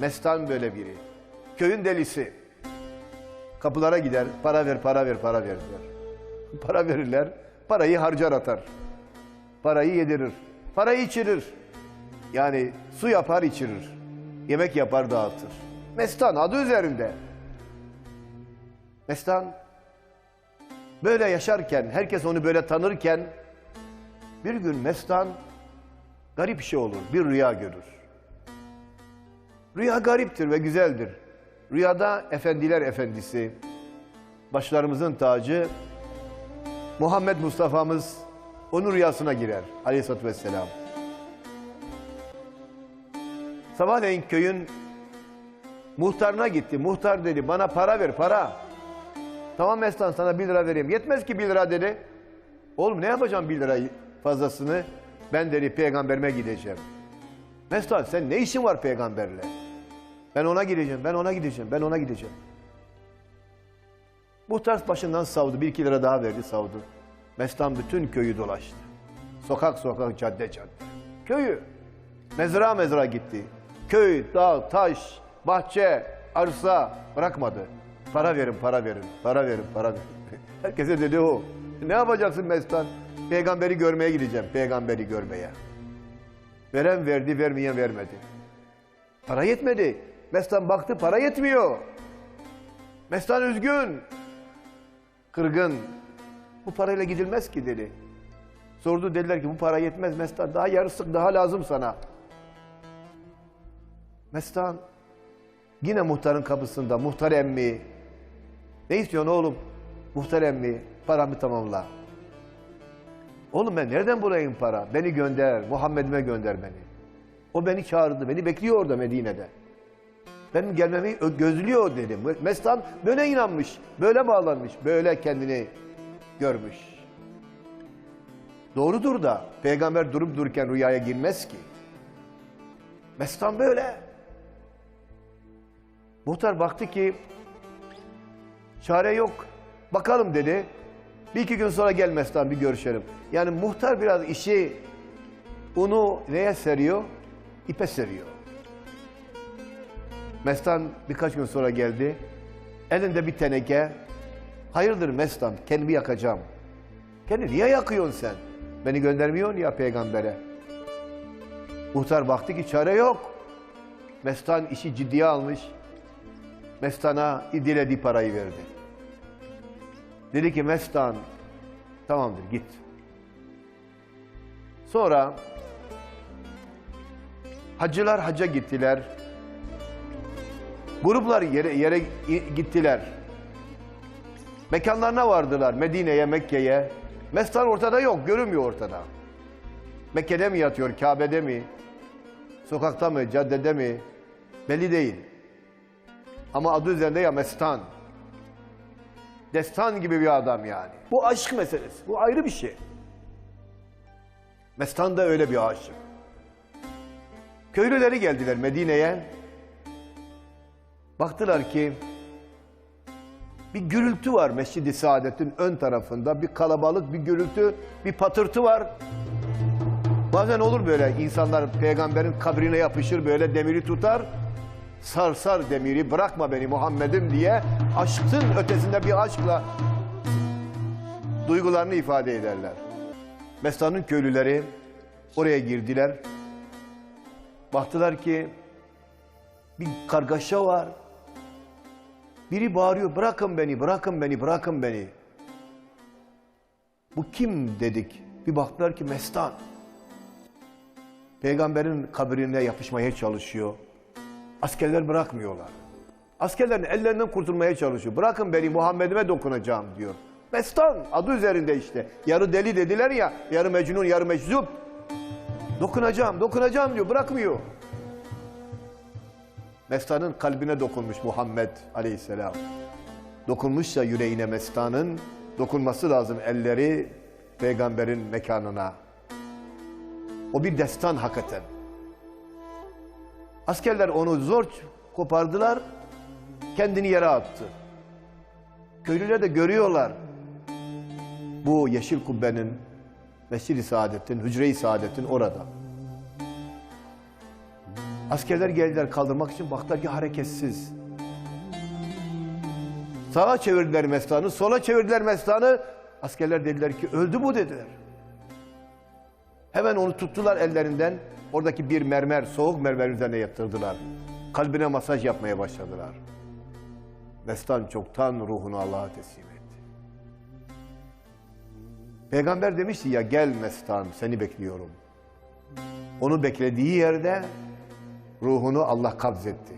Mestan böyle biri. Köyün delisi. Kapılara gider, para ver, para ver, para ver der. Para verirler, parayı harcar atar. Parayı yedirir, parayı içirir. Yani su yapar içirir. Yemek yapar dağıtır. Mestan adı üzerinde. Mestan böyle yaşarken, herkes onu böyle tanırken bir gün Mestan garip bir şey olur, bir rüya görür. Rüya gariptir ve güzeldir. Rüyada efendiler efendisi, başlarımızın tacı Muhammed Mustafa'mız onun rüyasına girer aleyhissalatü vesselam. Sabahleyin köyün muhtarına gitti. Muhtar dedi bana para ver para. Tamam Mestan sana bir lira vereyim. Yetmez ki bir lira dedi. Oğlum ne yapacağım bir lirayı fazlasını? Ben dedi peygamberime gideceğim. Mestan sen ne işin var peygamberle? Ben ona gideceğim, ben ona gideceğim, ben ona gideceğim. Muhtar başından savdu, bir iki lira daha verdi savdu. Mestan bütün köyü dolaştı. Sokak sokak, cadde cadde. Köyü. Mezra mezra gitti. Köy, dağ, taş, bahçe, arsa bırakmadı. Para verin, para verin, para verin, para verin. Herkese dedi o. Ne yapacaksın Mestan? Peygamberi görmeye gideceğim, peygamberi görmeye. Veren verdi, vermeyen vermedi. Para yetmedi. Mestan baktı, para yetmiyor. Mestan üzgün. Kırgın. Bu parayla gidilmez ki dedi. Sordu dediler ki bu para yetmez Mestan. Daha yarısı daha lazım sana. Mestan yine muhtarın kapısında. Muhtar emmi. Ne istiyorsun oğlum? Muhtar emmi paramı tamamla. Oğlum ben nereden bulayım para? Beni gönder, Muhammed'ime gönder beni. O beni çağırdı, beni bekliyor orada Medine'de. Benim gelmemi gözlüyor dedim. Mestan böyle inanmış, böyle bağlanmış, böyle kendini görmüş. Doğrudur da peygamber durup dururken rüyaya girmez ki. Mestan böyle. Muhtar baktı ki çare yok. Bakalım dedi. Bir iki gün sonra gel Mestan bir görüşelim. Yani muhtar biraz işi unu neye seriyor? İpe seriyor. Mestan birkaç gün sonra geldi. Elinde bir teneke. Hayırdır Mestan kendimi yakacağım. Kendini niye yakıyorsun sen? Beni göndermiyorsun ya peygambere. Muhtar baktı ki çare yok. Mestan işi ciddiye almış. Mestan'a dilediği parayı verdi. Dedi ki Mestan tamamdır git. Sonra hacılar hacca gittiler. Gruplar yere, yere gittiler. Mekanlarına vardılar Medine'ye, Mekke'ye. Mestan ortada yok, görünmüyor ortada. Mekke'de mi yatıyor, Kabe'de mi? Sokakta mı, caddede mi? Belli değil. Ama adı üzerinde ya Mestan. Destan gibi bir adam yani. Bu aşk meselesi. Bu ayrı bir şey. Mestan da öyle bir aşık. Köylüleri geldiler Medine'ye. Baktılar ki bir gürültü var Mescid-i Saadet'in ön tarafında. Bir kalabalık, bir gürültü, bir patırtı var. Bazen olur böyle insanlar peygamberin kabrine yapışır böyle demiri tutar. Sarsar demiri bırakma beni Muhammed'im diye aşkın ötesinde bir aşkla duygularını ifade ederler. Mestan'ın köylüleri oraya girdiler. Baktılar ki bir kargaşa var. Biri bağırıyor bırakın beni, bırakın beni, bırakın beni. Bu kim dedik. Bir baktılar ki Mestan. Peygamberin kabrine yapışmaya çalışıyor. Askerler bırakmıyorlar. Askerlerin ellerinden kurtulmaya çalışıyor. Bırakın beni Muhammed'ime dokunacağım diyor. Mestan adı üzerinde işte. Yarı deli dediler ya, yarı mecnun, yarı meczup. Dokunacağım, dokunacağım diyor, bırakmıyor. Mestan'ın kalbine dokunmuş Muhammed aleyhisselam. Dokunmuşsa yüreğine Mestan'ın dokunması lazım elleri peygamberin mekanına. O bir destan hakikaten. Askerler onu zor kopardılar, kendini yere attı. Köylüler de görüyorlar. Bu yeşil kubbenin, Mescid-i Saadet'in, Hücre-i Saadet'in orada. Askerler geldiler kaldırmak için baktılar ki hareketsiz. Sağa çevirdiler Mestan'ı, sola çevirdiler Mestan'ı. Askerler dediler ki öldü bu dediler. Hemen onu tuttular ellerinden. Oradaki bir mermer, soğuk mermer üzerine yatırdılar. Kalbine masaj yapmaya başladılar. Mestan çoktan ruhunu Allah'a teslim etti. Peygamber demişti ya gel Mestan seni bekliyorum. Onu beklediği yerde ruhunu Allah kabzetti.